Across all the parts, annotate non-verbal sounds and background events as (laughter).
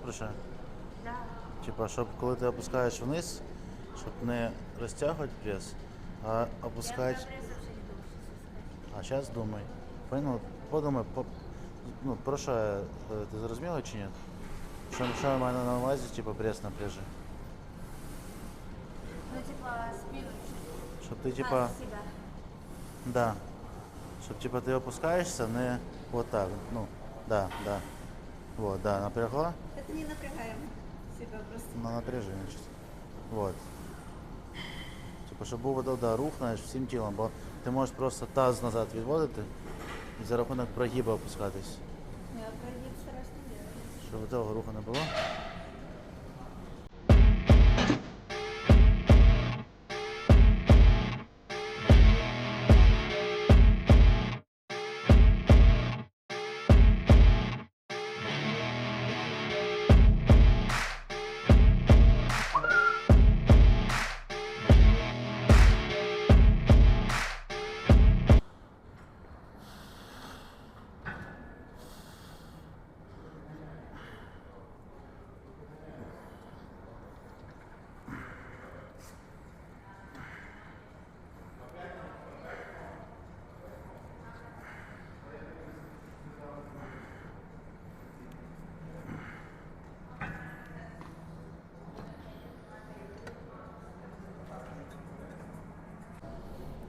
про? Да. Типа, щоб коли ти опускаєш вниз, щоб не розтягувати прес, а опускати. А зараз думай. Понял? Подумай, по, ну, про що е, ти зрозуміла чи ні? Що, що я маю на увазі, типа прес напряжи? Ну, типа, спину. Щоб ти типа. Да. Щоб типа ти опускаєшся, не вот так. Ну, да, да. Вот, да, напрягла. Не напрягаем себя просто. На напряжение чисто. Вот. Типа, щоб був да, да, рух знаєш, всім тілом, бо ти можеш просто таз назад відводити і за рахунок прогиба опускатись. Я прогиб страшно не делать. Щоб того руху не було.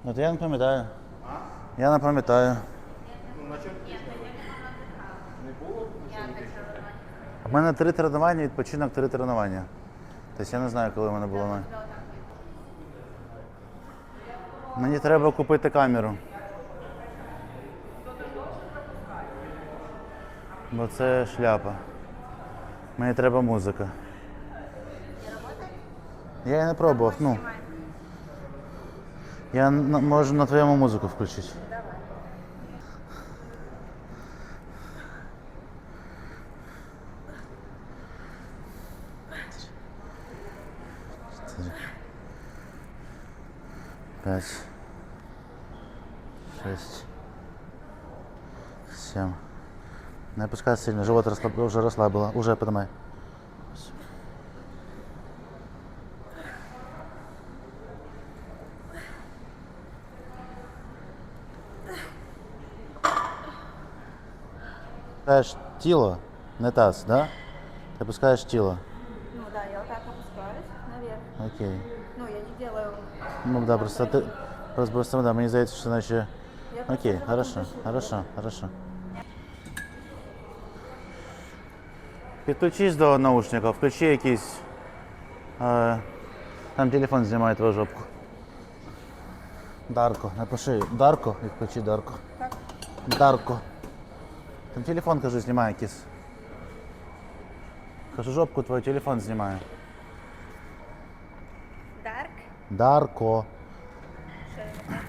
От я не пам'ятаю. Я не пам'ятаю. У мене три тренування, відпочинок три тренування. Тобто я не знаю, коли в мене було. Мені треба купити камеру. Бо це шляпа. Мені треба музика. Я її не пробував, ну. Я на- можу на твоєму музику включити. Чотири. П'ять. Шесть. Семь. Не опускай сильно, живот расслаб... уже расслабило. Уже поднимай. Опускаешь тіло, не таз, да? Ты опускаешь тіло. Ну да, я вот так опускаюсь наверх. Окей. Ну, я не делаю... Ну да, просто ты... Просто, просто да, мені здається, що наче... Я просто Окей, животом хорошо, дышу. хорошо, хорошо. Підключись до наушників, включи якийсь. Е, там телефон знімає твою жопку. Дарко, напиши Дарко і включи Дарко. Как? Дарко. Там телефон, кажу, знімає кіс. Кажу, жопку твою телефон знімає. Дарк. Дарко. Так?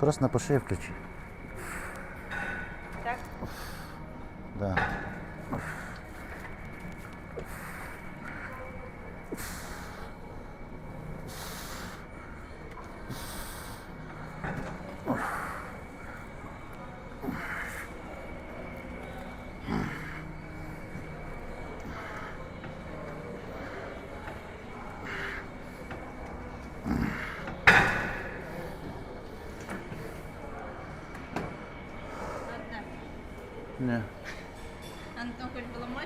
Просто напиши і включи. Так? Да.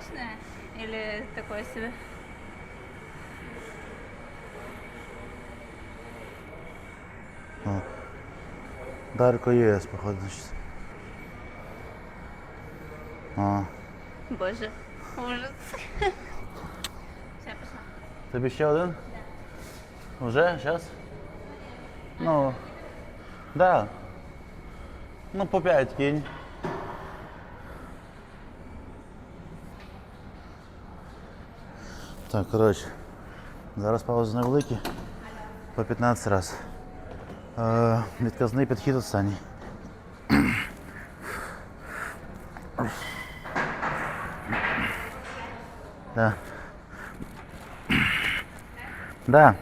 Мощное или такое себе? О. Дарко ЄС, походу, значить. А. Боже, ужас. Все, пошла. Тобі ще один? Уже? Зараз? Ну. Да. Ну, по п'ять кинь. Так, коротше. Зараз паузи невеликі. По 15 раз. Е, відказний підхід останній. Да. Да.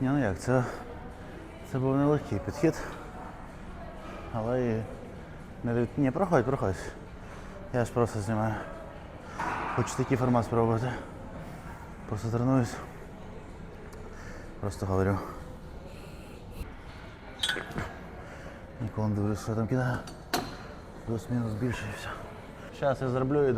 Ні, ну як, це, це був нелегкий підхід. Але і не Ні, проходь, проходь. Я ж просто знімаю. Хочу такий формат спробувати. Просто тренуюсь. Просто говорю. Ніколи не дивлюсь, що я там кидаю. Плюс-мінус більше і все. Зараз я зроблю і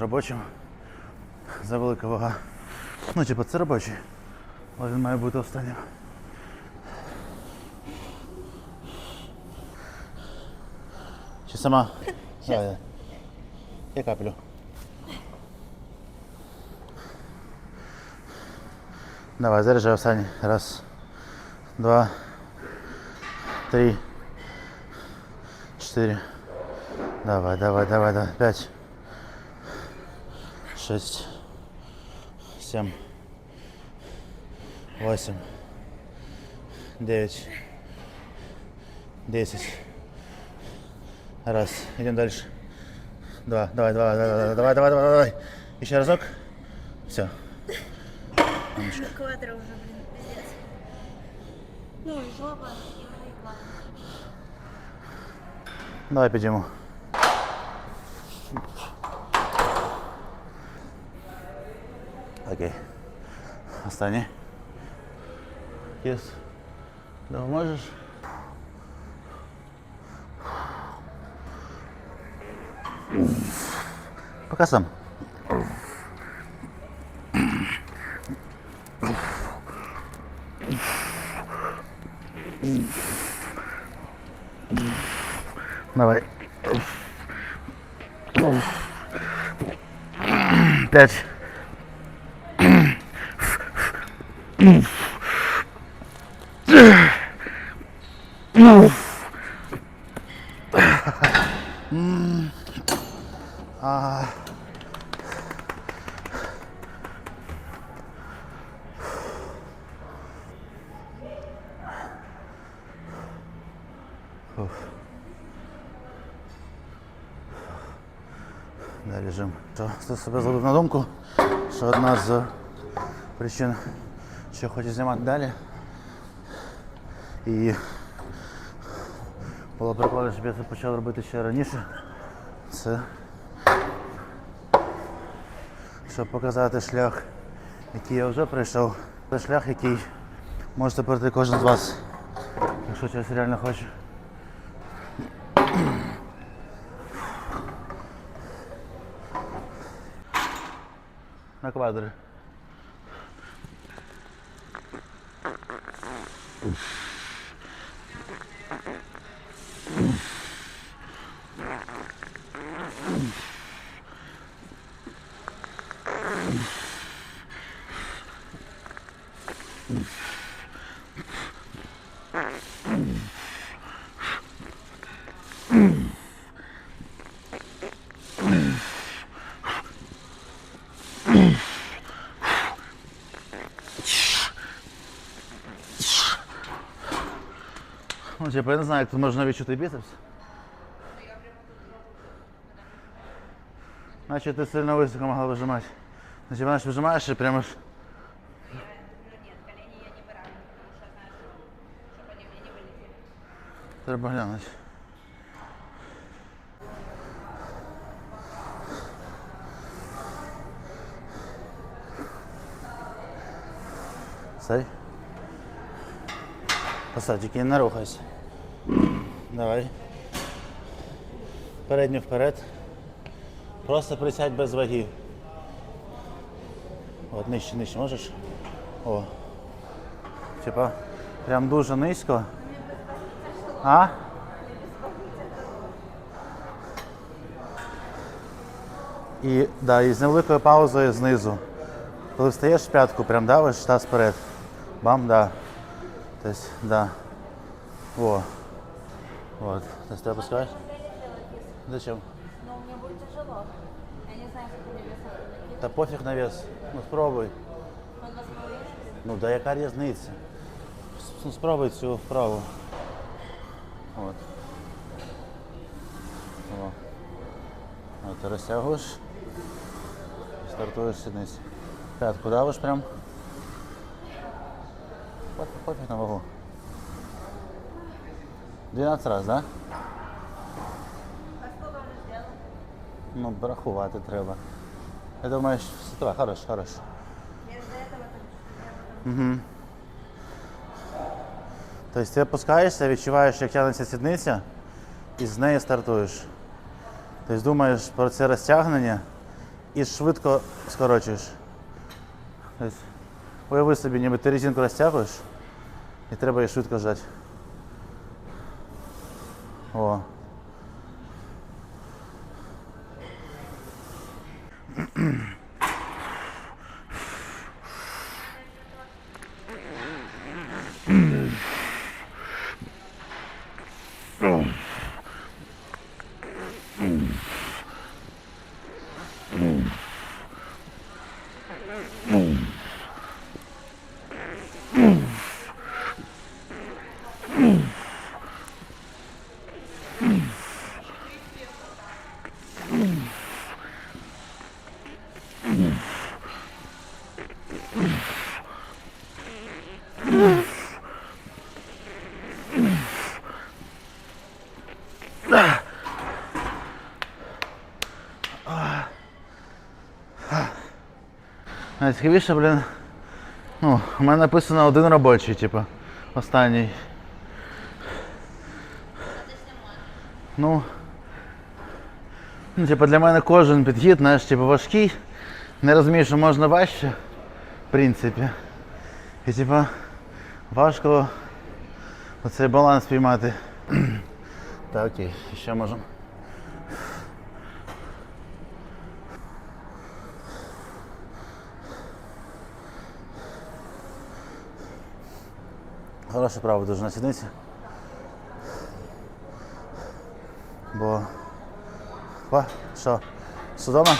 робочим. За велика вага. Ну, типу, це робочий. Але він має бути останнім. Чи сама? Давай, давай. Я каплю. Давай, заряджай останній. Раз, два, три, чотири. Давай, давай, давай, давай. Пять. Шесть. Семь. Восемь. Девять. Десять. Раз. Идем дальше. Два. Давай, давай, давай, давай, давай, давай, давай. Еще разок. Все. Квадро уже, блин, пиздец. Ну, и жопа, и. Давай підійму. Окей. Останній. Єс. Допоможеш? Пока сам. Давай. Пять. А. Далі жим. Що це себе зробив на думку, що одна з причин, що хочу знімати далі. І було прикольно, щоб я це почав робити ще раніше. Це щоб показати шлях, який я вже пройшов. Це шлях, який можете пройти кожен з вас, якщо щось реально хоче. На квадри. Ну, типа, я не знаю, як тут можна відчути біцепс. Значить, ти сильно високо могла вижимати. Значить, знаєш, вижимаєш і прямо ж. Ну нет, колени я не выравниваю, потому что, знаешь, чтобы они мне не вылетели. Треба глянути. Стой. Посадь, тільки не рухайся. Давай. Передню вперед. Просто присядь без ваги. От нижче, нижче можеш? О. Типа, прям дуже низько. А? І, да, і з невеликою паузою знизу. Коли встаєш в п'ятку, прям давиш таз вперед. Бам, да. То есть, да. Во. Вот. То есть ты опускаешь? Зачем? Но мне будет тяжело. Я не знаю, веса накинуть. Та пофіг на вес. Ну спробуй. Малыш? Ну да яка різниця? Ну, спробуй цю вправу. От. О. От розтягуєш. Стартуєш сідниці. П'ятку давиш прям. Пофіг на вагу. 12 раз, да? А сколько уже сделал? Ну, рахувати треба. Я думаю, що все давай, хорош, хорош. Угу. Тобто ти опускаєшся, відчуваєш, як тягнеться сідниця, і з неї стартуєш. Тобто думаєш про це розтягнення і швидко скорочуєш. Тобто, уяви собі, ніби ти резинку розтягуєш і треба її швидко жати. О. Найцікавіше, блін. Ну, у мене написано один робочий, типу, останній. Ну, ну, типу, для мене кожен підхід, знаєш, типу, важкий. Не розумію, що можна важче, в принципі. І типу, важко оцей баланс піймати. (clears throat) Так, окей, ще можемо. Хороше право дуже на сідниці. Бо. Па, що? Судома?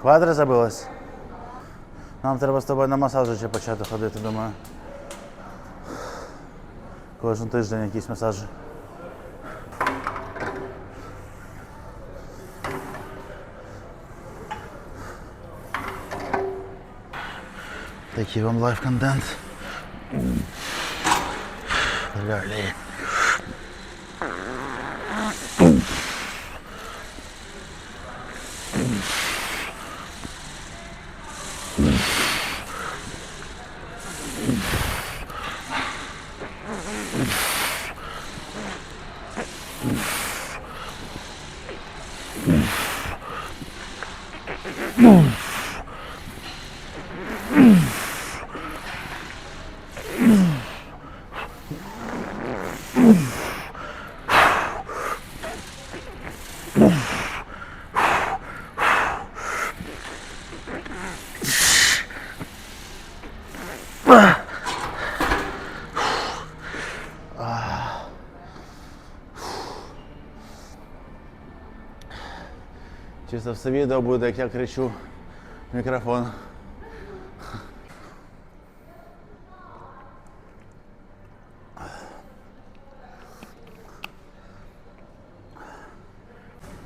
Квадри забилось? Нам треба з тобою на масажі ще почати ходити, думаю. Кожен тиждень якісь масажі. Такий вам лайв контент. Чисто все відео буде, як я кричу мікрофон.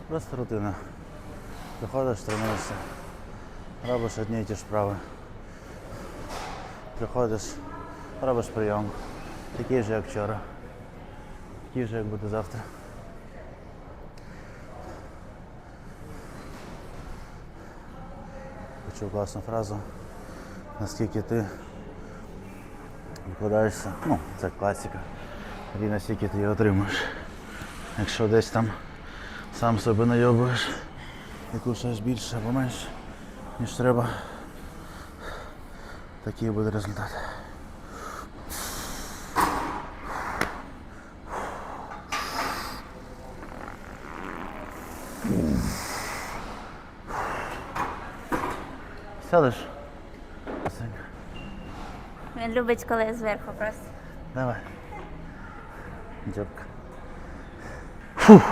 Просто рутина. Приходиш, тренуєшся, робиш одні і ті ж вправи. Приходиш, робиш прийом. Такий же, як вчора. Такий же, як буде завтра. Почув класну фразу. Наскільки ти викладаєшся, ну, це класика. І наскільки ти її отримуєш. Якщо десь там сам себе найобуєш і кушаєш більше або менше, ніж треба, такий буде результат. Сядеш? Він любить, коли я зверху просто. Давай. Джобка. Фух.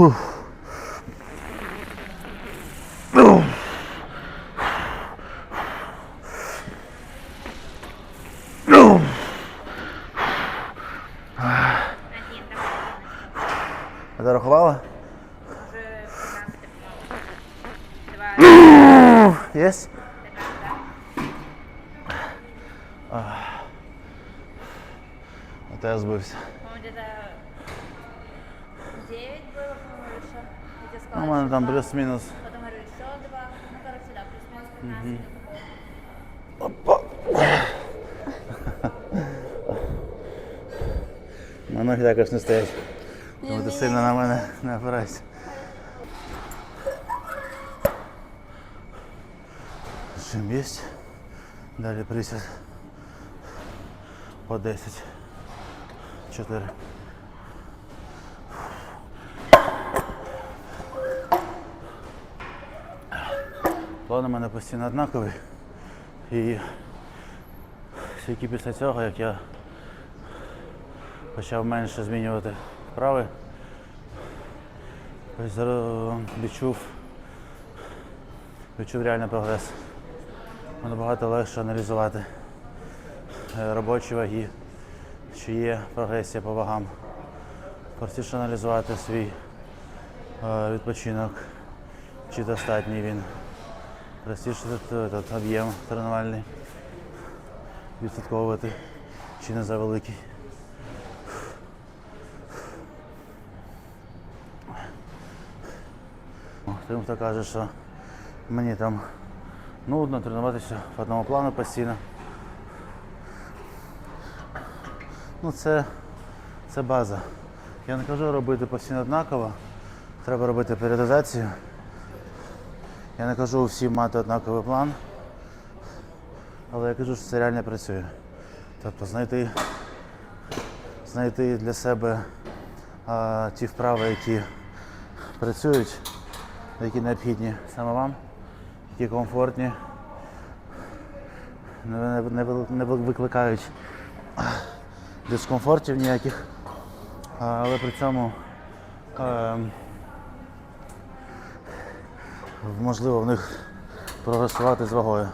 Один, А ти рахувала? уже 15, по-моему. Два, Єсть? да. А то я збився. По-моему, где-то 9 было, по-моему, или что. Я тебе Ну, сказала, у мене еще там два. плюс-мінус. Потом говорю, еще два. Ну, короче, да, плюс-минус 15 минут. На ноги також не стоять. Тому ти сильно на мене не опирайся. Жим є. Далі присяд. По 10. 4. План у мене постійно однаковий. І тільки після цього, як я почав менше змінювати вправи, відчув, відчув реальний прогрес. Набагато легше аналізувати е, робочі ваги, чи є прогресія по вагам. Простіше аналізувати свій е, відпочинок, чи достатній він. Простіше е, об'єм тренувальний відслідковувати, чи не завеликий. Тим, хто каже, що мені там нудно тренуватися по одному плану постійно. Ну це, це база. Я не кажу робити постійно однаково. Треба робити періодизацію. Я не кажу всім мати однаковий план. Але я кажу, що це реально працює. Тобто знайти, знайти для себе а, ті вправи, які працюють, які необхідні? Саме вам, які комфортні, не, не, не не викликають дискомфортів ніяких, але при цьому е, можливо в них прогресувати з вагою.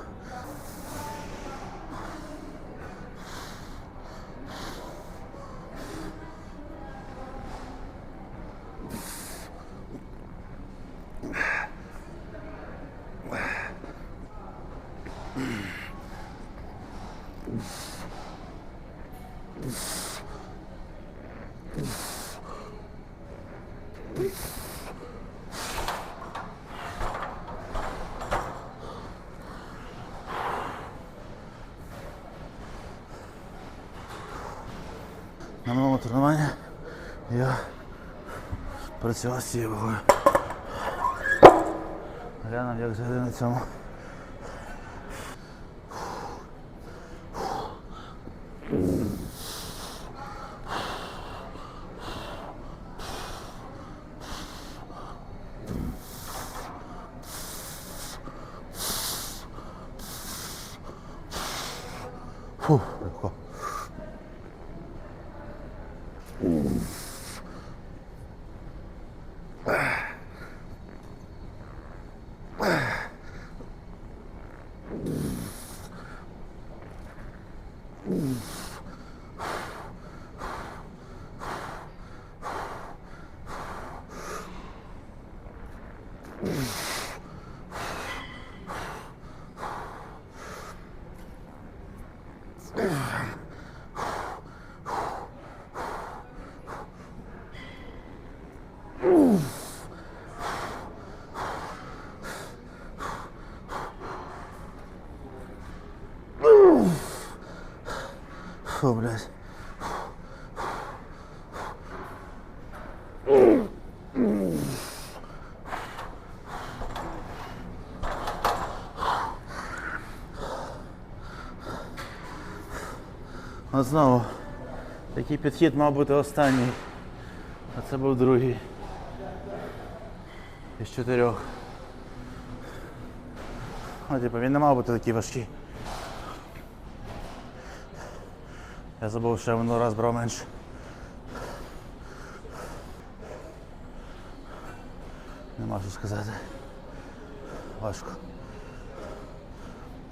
На минулому тренуванні я цією вагою. Глянув, як взагалі на цьому. Фух, Фу, блядь. От знову, такий підхід мав бути останній, а це був другий. Із чотирьох. Ну, типу, він не мав бути такий важкий. Я забув, що я минулий раз брав менше. Нема що сказати. Важко.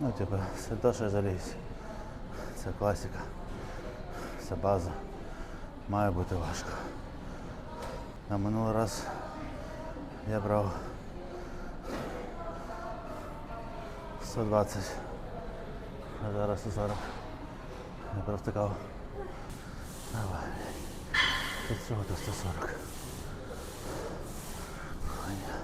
Ну, типу, це то, що я заліз. Це класика. Це база. Має бути важко. А минулий раз я брав 120, а зараз 140. Я провтикав. Давай. Від цього до 140. Хуйня.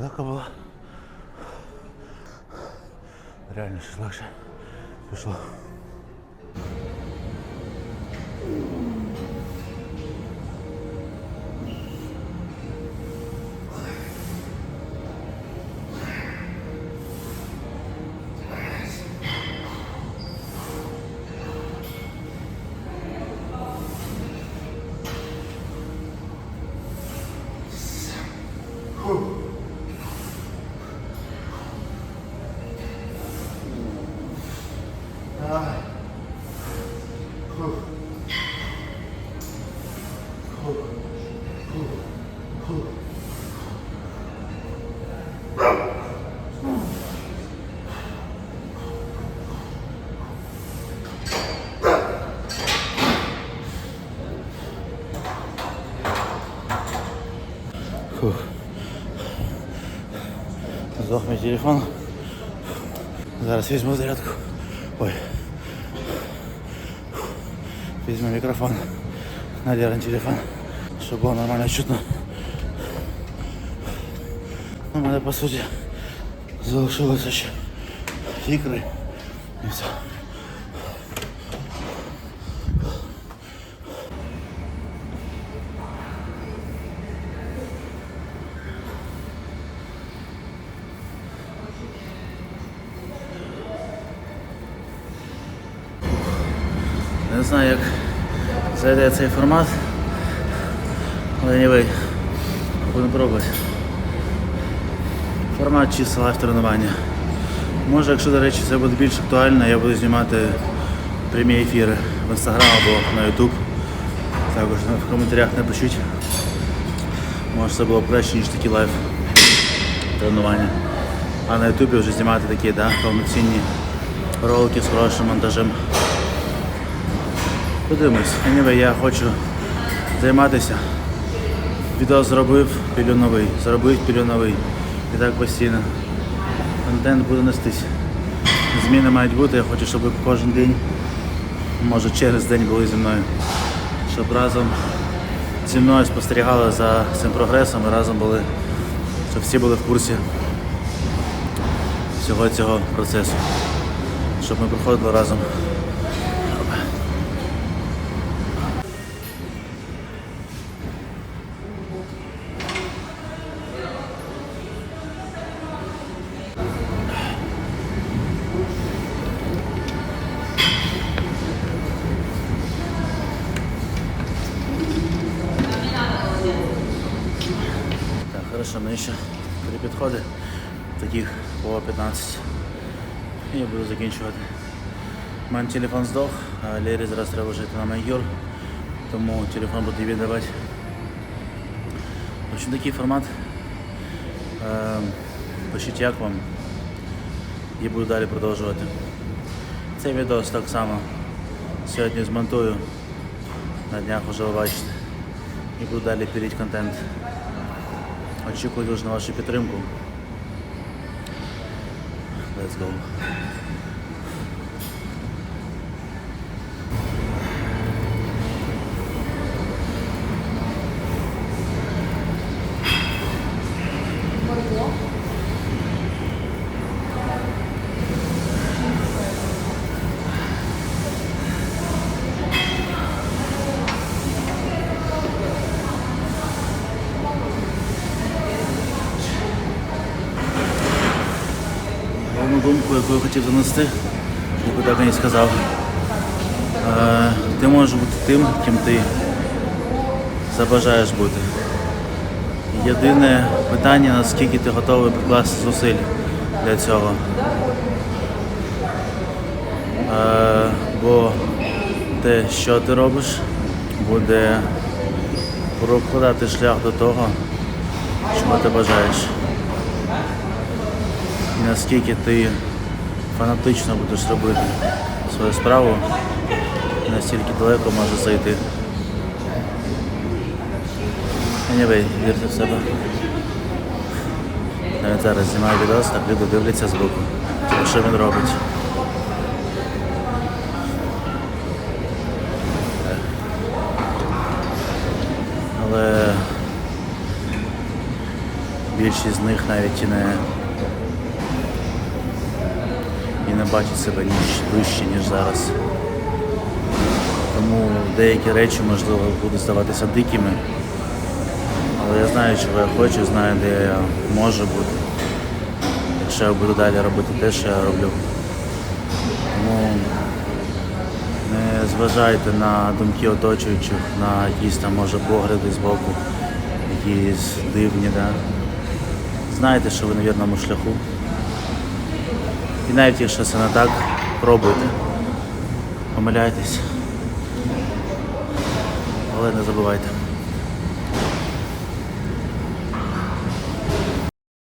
Легко було. Реально щось легше. Пішло. Телефон. Зараз візьму зарядку. Ой. Візьму мікрофон. Надірен телефон, щоб було нормально чутно. У мене по суті залишилося ще ікри і все. Не знаю, як зайде цей формат. Але anyway, будемо пробувати. Формат чисто лайф тренування. Може, якщо, до речі, це буде більш актуально, я буду знімати прямі ефіри в інстаграм або на ютуб. Також в коментарях напишіть. Може це було краще, ніж такі лайф тренування. А на ютубі вже знімати такі да, повноцінні ролики з хорошим монтажем. Подивимось. Anyway, я хочу займатися. Відео зробив, пілю новий, зробив, пілю новий. І так постійно. Контент буде нестись. Зміни мають бути, я хочу, щоб кожен день, може через день були зі мною. Щоб разом зі мною спостерігали за цим прогресом і разом були, щоб всі були в курсі всього цього процесу. Щоб ми проходили разом. Закінчувати. У телефон здох, а Лері зараз треба жити на майор, тому телефон буду віддавати. В общем, такий формат. Е, Пишіть як вам. І буду далі продовжувати. Цей відео так само сьогодні змонтую. На днях вже ви бачите. І буду далі піліть контент. Очікую дуже на вашу підтримку. Let's go. Головну думку, яку я хотів донести, яку так і не сказав. Е, ти можеш бути тим, ким ти забажаєш бути. Єдине питання, наскільки ти готовий прикласти зусиль для цього. Е, бо те, що ти робиш, буде прокладати шлях до того, чого ти бажаєш. Наскільки ти фанатично будеш робити свою справу, настільки далеко може зайти. Anyway, вірте в себе. Навіть зараз знімаю відос, так люди дивляться збоку. Типу, що він робить. Але більшість з них навіть і не і не бачить себе ніж вище, ніж зараз. Тому деякі речі, можливо, будуть здаватися дикими. Але я знаю, чого я хочу, знаю, де я можу бути. Якщо я буду далі робити те, що я роблю. Тому не зважайте на думки оточуючих, на якісь там, може, погляди з боку, якісь дивні. Да? Знайте, що ви на вірному шляху. І навіть якщо це не так, пробуйте. Помиляйтесь. Але не забувайте.